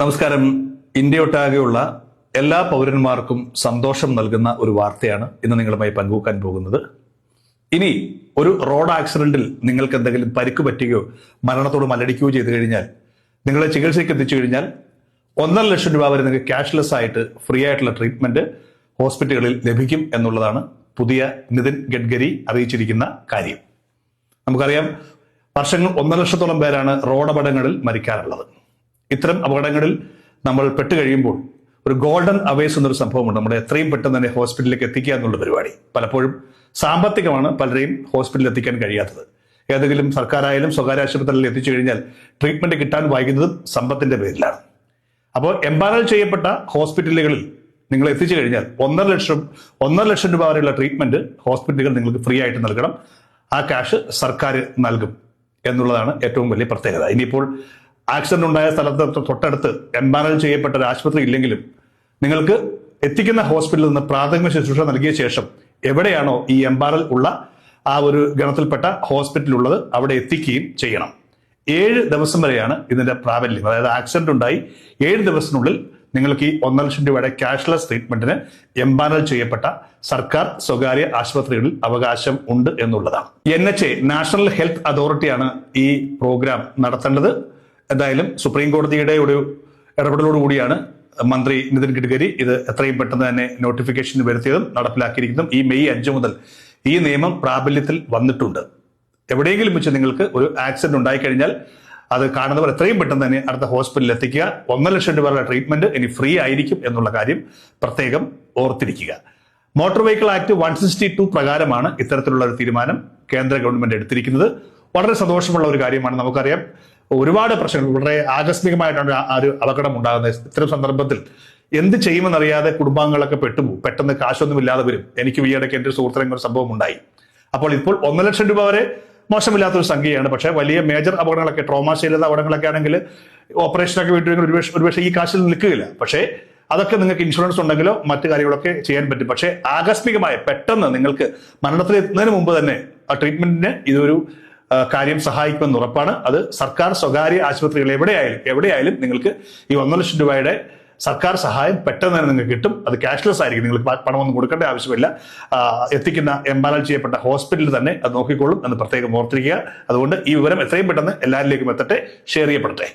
നമസ്കാരം. ഇന്ത്യയൊട്ടാകെയുള്ള എല്ലാ പൗരന്മാർക്കും സന്തോഷം നൽകുന്ന ഒരു വാർത്തയാണ് ഇന്ന് നിങ്ങളുമായി പങ്കുവെക്കാൻ പോകുന്നത്. ഇനി ഒരു റോഡ് ആക്സിഡന്റിൽ നിങ്ങൾക്ക് എന്തെങ്കിലും പരിക്ക് പറ്റുകയോ മരണത്തോട് മല്ലടിക്കുകയോ ചെയ്തു കഴിഞ്ഞാൽ നിങ്ങളെ ചികിത്സയ്ക്ക് എത്തിച്ചു കഴിഞ്ഞാൽ ഒന്നര ലക്ഷം രൂപ വരെ നിങ്ങൾക്ക് ക്യാഷ്ലെസ് ആയിട്ട് ഫ്രീ ആയിട്ടുള്ള ട്രീറ്റ്മെന്റ് ഹോസ്പിറ്റലുകളിൽ ലഭിക്കും എന്നുള്ളതാണ് പുതിയ നിതിൻ ഗഡ്കരി അറിയിച്ചിരിക്കുന്ന കാര്യം. നമുക്കറിയാം വർഷങ്ങൾ ഒന്നര ലക്ഷത്തോളം പേരാണ് റോഡപടങ്ങളിൽ മരിക്കാറുള്ളത്. ഇത്തരം അപകടങ്ങളിൽ നമ്മൾ പെട്ട് കഴിയുമ്പോൾ ഒരു ഗോൾഡൻ അവേസ് എന്നൊരു സംഭവമുണ്ട്. നമ്മുടെ എത്രയും പെട്ടെന്ന് തന്നെ ഹോസ്പിറ്റലിലേക്ക് എത്തിക്കുക എന്നുള്ള പരിപാടി. പലപ്പോഴും സാമ്പത്തികമാണ് പലരെയും ഹോസ്പിറ്റലിൽ എത്തിക്കാൻ കഴിയാത്തത്. ഏതെങ്കിലും സർക്കാരായാലും സ്വകാര്യ ആശുപത്രിയിൽ എത്തിച്ചു കഴിഞ്ഞാൽ ട്രീറ്റ്മെന്റ് കിട്ടാൻ വൈകുന്നതും സമ്പത്തിന്റെ പേരിലാണ്. അപ്പോൾ എംപാനൽ ചെയ്യപ്പെട്ട ഹോസ്പിറ്റലുകളിൽ നിങ്ങൾ എത്തിച്ചു കഴിഞ്ഞാൽ ഒന്നര ലക്ഷം ഒന്നര ലക്ഷം രൂപ വരെയുള്ള ട്രീറ്റ്മെന്റ് ഹോസ്പിറ്റലുകൾ നിങ്ങൾക്ക് ഫ്രീ ആയിട്ട് നൽകണം. ആ ക്യാഷ് സർക്കാർ നൽകും എന്നുള്ളതാണ് ഏറ്റവും വലിയ പ്രത്യേകത. ഇനിയിപ്പോൾ ആക്സിഡന്റ് ഉണ്ടായ സ്ഥലത്ത് തൊട്ടടുത്ത് എംബാനൽ ചെയ്യപ്പെട്ട ഒരു ആശുപത്രി ഇല്ലെങ്കിലും നിങ്ങൾക്ക് എത്തിക്കുന്ന ഹോസ്പിറ്റലിൽ നിന്ന് പ്രാഥമിക ശുശ്രൂഷ നൽകിയ ശേഷം എവിടെയാണോ ഈ എംബാനൽ ഉള്ള ആ ഒരു ഗണത്തിൽപ്പെട്ട ഹോസ്പിറ്റൽ ഉള്ളത് അവിടെ എത്തിക്കുകയും ചെയ്യണം. ഏഴ് ദിവസം വരെയാണ് ഇതിന്റെ പ്രാബല്യം. അതായത് ആക്സിഡന്റ് ഉണ്ടായി ഏഴ് ദിവസത്തിനുള്ളിൽ നിങ്ങൾക്ക് ഈ ഒന്നര ലക്ഷം രൂപയുടെ ക്യാഷ്ലെസ് ട്രീറ്റ്മെന്റിന് എംപാനൽ ചെയ്യപ്പെട്ട സർക്കാർ സ്വകാര്യ ആശുപത്രികളിൽ അവകാശം ഉണ്ട് എന്നുള്ളതാണ്. എൻ നാഷണൽ ഹെൽത്ത് അതോറിറ്റിയാണ് ഈ പ്രോഗ്രാം നടത്തേണ്ടത്. എന്തായാലും സുപ്രീം കോടതിയുടെ ഒരു ഇടപെടലോടുകൂടിയാണ് മന്ത്രി നിതിൻ ഗഡ്കരി ഇത് എത്രയും പെട്ടെന്ന് തന്നെ നോട്ടിഫിക്കേഷൻ വരുത്തിയതും നടപ്പിലാക്കിയിരിക്കുന്നതും ഈ മെയ് അഞ്ച് മുതൽ ഈ നിയമം പ്രാബല്യത്തിൽ വന്നിട്ടുണ്ട്. എവിടെയെങ്കിലും വെച്ച് നിങ്ങൾക്ക് ഒരു ആക്സിഡന്റ് ഉണ്ടായിക്കഴിഞ്ഞാൽ അത് കാണുന്നവർ എത്രയും പെട്ടെന്ന് തന്നെ അടുത്ത ഹോസ്പിറ്റലിൽ എത്തിക്കുക. ഒന്നര ലക്ഷം രൂപയുടെ ട്രീറ്റ്മെന്റ് ഇനി ഫ്രീ ആയിരിക്കും എന്നുള്ള കാര്യം പ്രത്യേകം ഓർത്തിരിക്കുക. Motor vehicle act one sixty two പ്രകാരമാണ് ഇത്തരത്തിലുള്ള ഒരു തീരുമാനം കേന്ദ്ര ഗവൺമെന്റ് എടുത്തിരിക്കുന്നത്. വളരെ സന്തോഷമുള്ള ഒരു കാര്യമാണ് നമുക്കറിയാം. ഒരുപാട് പ്രശ്നങ്ങൾ. വളരെ ആകസ്മികമായിട്ടാണ് ആ ഒരു അപകടം ഉണ്ടാകുന്നത്. ഇത്തരം സന്ദർഭത്തിൽ എന്ത് ചെയ്യുമെന്നറിയാതെ കുടുംബാംഗങ്ങളൊക്കെ പെട്ടുപോകും പെട്ടെന്ന് കാശൊന്നും ഇല്ലാതെ വരും. എനിക്ക് ഈയിടയ്ക്ക് എന്റെ സുഹൃത്തിനും ഒരു സംഭവം ഉണ്ടായി. അപ്പോൾ ഇപ്പോൾ ഒന്നര ലക്ഷം രൂപ വരെ മോശമില്ലാത്തൊരു സംഖ്യയാണ്. പക്ഷേ വലിയ മേജർ അപകടങ്ങളൊക്കെ ട്രോമാശീലത അപകടങ്ങളൊക്കെ ആണെങ്കിൽ ഓപ്പറേഷനൊക്കെ വീട്ടിൽ ഒരുപക്ഷെ ഒരുപക്ഷെ ഈ കാശിൽ നിൽക്കുകയില്ല. പക്ഷേ അതൊക്കെ നിങ്ങൾക്ക് ഇൻഷുറൻസ് ഉണ്ടെങ്കിലോ മറ്റു കാര്യങ്ങളൊക്കെ ചെയ്യാൻ പറ്റും. പക്ഷേ ആകസ്മികമായ പെട്ടെന്ന് നിങ്ങൾക്ക് മരണത്തിൽ എത്തുന്നതിന് മുമ്പ് തന്നെ ആ ട്രീറ്റ്മെന്റിന് ഇതൊരു കാര്യം സഹായിക്കുമെന്ന് ഉറപ്പാണ്. അത് സർക്കാർ സ്വകാര്യ ആശുപത്രികൾ എവിടെയായാലും എവിടെയായാലും നിങ്ങൾക്ക് ഈ ഒന്നര ലക്ഷം രൂപയുടെ സർക്കാർ സഹായം പെട്ടെന്ന് തന്നെ നിങ്ങൾക്ക് കിട്ടും. അത് ക്യാഷ്ലെസ് ആയിരിക്കും. നിങ്ങൾക്ക് പണമൊന്നും കൊടുക്കേണ്ട ആവശ്യമില്ല. എത്തിക്കുന്ന എംപാനൽ ചെയ്യപ്പെട്ട ഹോസ്പിറ്റലിൽ തന്നെ അത് നോക്കിക്കോളും എന്ന് പ്രത്യേകം ഓർത്തിരിക്കുക. അതുകൊണ്ട് ഈ വിവരം എത്രയും പെട്ടെന്ന് എല്ലാവരിലേക്കും എത്തട്ടെ ഷെയർ ചെയ്യപ്പെടട്ടെ.